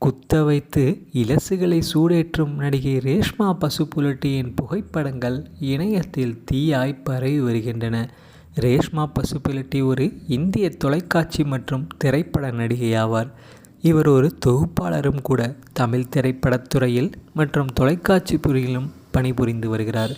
குத்த வைத்து இலசுகளை சூடேற்றும் நடிகை ரேஷ்மா பசுபுலட்டியின் புகைப்படங்கள் இணையத்தில் தீயாய் பரவி வருகின்றன. ரேஷ்மா பசுபுலட்டி ஒரு இந்திய தொலைக்காட்சி மற்றும் திரைப்பட நடிகை ஆவார். இவர் ஒரு தொகுப்பாளரும் கூட. தமிழ் திரைப்படத் துறையில் மற்றும் தொலைக்காட்சி துறையிலும் பணிபுரிந்து வருகிறார்.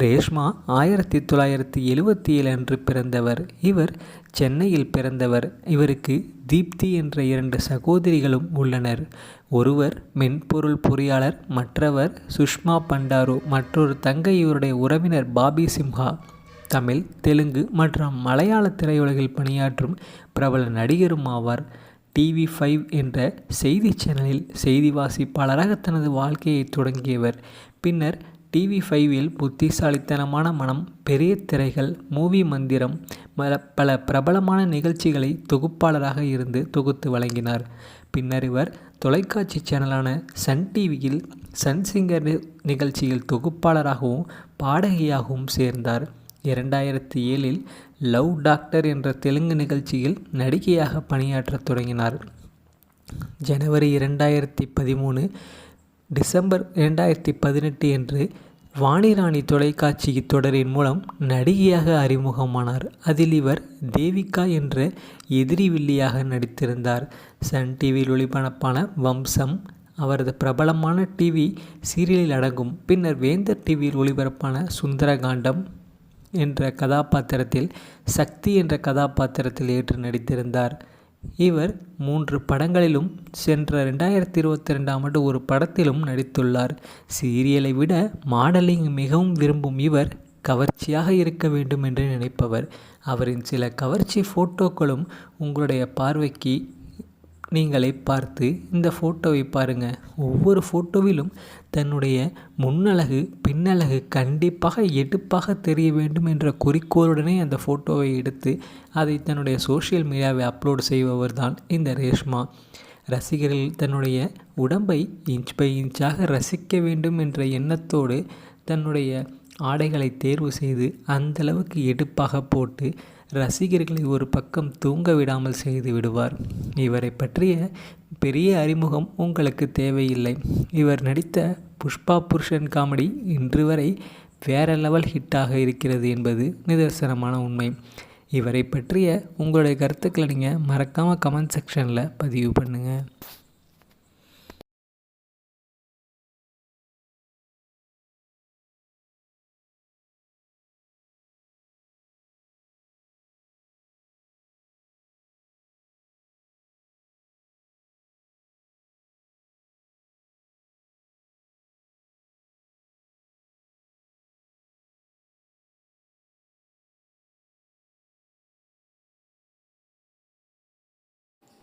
ரேஷ்மா ஆயிரத்தி தொள்ளாயிரத்தி எழுபத்தி ஏழு அன்று பிறந்தவர். இவர் சென்னையில் பிறந்தவர். இவருக்கு தீப்தி என்ற இரண்டு சகோதரிகளும் உள்ளனர். ஒருவர் மென்பொருள் பொறியாளர் மற்றவர் சுஷ்மா பண்டாரு. மற்றொரு தங்கை இவருடைய உறவினர் பாபி சிம்ஹா. தமிழ், தெலுங்கு மற்றும் மலையாள திரையுலகில் பணியாற்றும் பிரபல நடிகரும் ஆவார். டிவி ஃபைவ் என்ற செய்தி சேனலில் செய்தி வாசிப்பாளராக தனது வாழ்க்கையை தொடங்கியவர். பின்னர் டிவி ஃபைவில் புத்திசாலித்தனமான மனம், பெரிய திரைகள், மூவி மந்திரம் பல பிரபலமான நிகழ்ச்சிகளை தொகுப்பாளராக இருந்து தொகுத்து வழங்கினார். பின்னர் இவர் தொலைக்காட்சி சேனலான சன் டிவியில் சன் சிங்கர் நிகழ்ச்சியில் தொகுப்பாளராகவும் பாடகியாகவும் சேர்ந்தார். இரண்டாயிரத்தி ஏழில் லவ் டாக்டர் என்ற தெலுங்கு நிகழ்ச்சியில் நடிகையாக பணியாற்றத் தொடங்கினார். ஜனவரி இரண்டாயிரத்தி பதிமூணு டிசம்பர் இரண்டாயிரத்தி பதினெட்டு என்று வாணிராணி தொலைக்காட்சி தொடரின் மூலம் நடிகையாக அறிமுகமானார். அதில் இவர் தேவிகா என்ற எதிரி வில்லியாக நடித்திருந்தார். சன் டிவியில் ஒளிபரப்பான வம்சம் அவரது பிரபலமான டிவி சீரியலில் அடங்கும். பின்னர் வேந்தர் டிவியில் ஒளிபரப்பான சுந்தரகாண்டம் என்ற கதாபாத்திரத்தில் சக்தி என்ற கதாபாத்திரத்தில் ஏற்று நடித்திருந்தார். இவர் மூன்று படங்களிலும் சென்ற ரெண்டாயிரத்தி இருபத்தி ரெண்டாம் ஆண்டு ஒரு படத்திலும் நடித்துள்ளார். சீரியலை விட மாடலிங் மிகவும் விரும்பும் இவர் கவர்ச்சியாக இருக்க வேண்டும் என்று நினைப்பவர். அவரின் சில கவர்ச்சி ஃபோட்டோக்களும் உங்களுடைய பார்வைக்கு நீங்களே பார்த்து இந்த ஃபோட்டோவை பாருங்க. ஒவ்வொரு ஃபோட்டோவிலும் தன்னுடைய முன்னழகு பின்னழகு கண்டிப்பாக எடுப்பாக தெரிய வேண்டும் என்ற குறிக்கோளுடனே அந்த ஃபோட்டோவை எடுத்து அதை தன்னுடைய சோஷியல் மீடியாவை அப்லோட் செய்பவர் தான் இந்த ரேஷ்மா. ரசிகர்கள் தன்னுடைய உடம்பை இன்ச் பை இன்ச்சாக ரசிக்க வேண்டும் என்ற எண்ணத்தோடு தன்னுடைய ஆடைகளை தேர்வு செய்து அந்தளவுக்கு எடுப்பாக போட்டு ரசிகர்களை ஒரு பக்கம் தூங்க விடாமல் செய்து விடுவார். இவரை பற்றிய பெரிய அறிமுகம் உங்களுக்கு தேவையில்லை. இவர் நடித்த புஷ்பா புருஷன் காமெடி இன்று வரை வேற லெவல் ஹிட்டாக இருக்கிறது என்பது நிதர்சனமான உண்மை. இவரை பற்றிய உங்களுடைய கருத்துக்களை நீங்கள் மறக்காமல் கமெண்ட் செக்ஷனில் பதிவு பண்ணுங்கள்